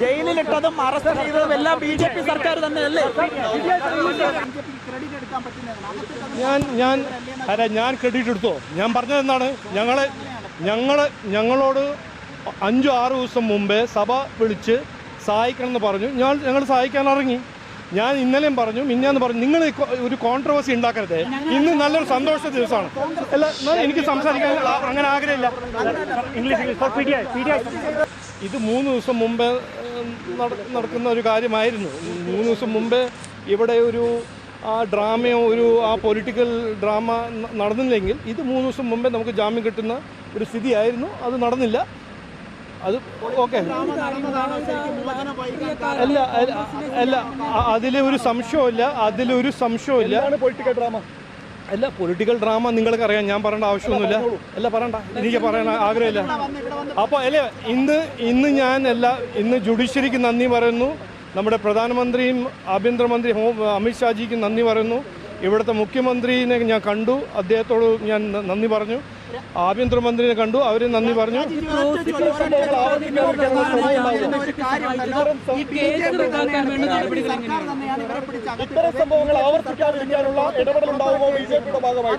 ജയിലിലിട്ടതും arrest ചെയ്തതും എല്ലാം B J P സർക്കാർ തന്നെയല്ലേ? ഞാൻ ഞാൻ അല്ല ഞാൻ ക്രെഡിറ്റ് എടുത്തോ? ഞാൻ പറഞ്ഞത് എന്താണ്? ഞങ്ങളെ ഞങ്ങൾ ഞങ്ങളോട് അഞ്ചോ ആറ് ദിവസം മുമ്പേ സഭ വിളിച്ച് സഹായിക്കണം എന്ന് പറഞ്ഞു. ഞാൻ ഞങ്ങൾ സഹായിക്കാൻ ഇറങ്ങി. ഞാൻ ഇന്നലെയും പറഞ്ഞു മിന്നാന്ന് പറഞ്ഞു നിങ്ങൾ ഒരു കോൺട്രവേഴ്സി ഉണ്ടാക്കരുത്. ഇന്ന് നല്ലൊരു സന്തോഷ ദിവസമാണ്. അല്ല എനിക്ക് സംസാരിക്കാൻ അങ്ങനെ ആഗ്രഹമില്ല. ഇത് മൂന്ന് ദിവസം മുമ്പേ നടക്കുന്ന ഒരു കാര്യമായിരുന്നു. മൂന്ന് ദിവസം മുമ്പേ ഇവിടെ ഒരു ആ ഡ്രാമയോ ഒരു ആ പൊളിറ്റിക്കൽ ഡ്രാമ നടന്നില്ലെങ്കിൽ ഇത് മൂന്ന് ദിവസം മുമ്പേ നമുക്ക് ജാമ്യം കിട്ടുന്ന ഒരു സ്ഥിതിയായിരുന്നു. അത് നടന്നില്ല. അത് ഓക്കെ. അല്ല അല്ല, അതിലൊരു സംശയമില്ല അതിലൊരു സംശയമില്ല പൊളിറ്റിക്കൽ ഡ്രാമ? അല്ല പൊളിറ്റിക്കൽ ഡ്രാമ നിങ്ങൾക്ക് അറിയാം ഞാൻ പറയേണ്ട ആവശ്യമൊന്നുമില്ല. അല്ല പറയണ്ട. എനിക്ക് പറയണ ആഗ്രഹമില്ല. അപ്പോൾ അല്ലേ ഇന്ന് ഇന്ന് ഞാൻ അല്ല ഇന്ന് ജുഡീഷ്യറിക്ക് നന്ദി പറയുന്നു. നമ്മുടെ പ്രധാനമന്ത്രിയും ആഭ്യന്തരമന്ത്രി ഹോം അമിത്ഷാജിക്ക് നന്ദി പറയുന്നു. ഇവിടുത്തെ മുഖ്യമന്ത്രിനെ ഞാൻ കണ്ടു. അദ്ദേഹത്തോട് ഞാൻ നന്ദി പറഞ്ഞു. ആഭ്യന്തരമന്ത്രിനെ കണ്ടു. അവരെ നന്ദി പറഞ്ഞു. ഈ കേസ് റദ്ദാക്കാൻ വേണ്ട നടപടികൾ എങ്ങനെയാണ് ഇത്തരം സംഭവങ്ങൾ ആവർത്തിക്കാതിരിക്കാനുള്ള ഇടപെടൽ ഉണ്ടാവുമോ ബി ജെ പിയുടെ ഭാഗമായി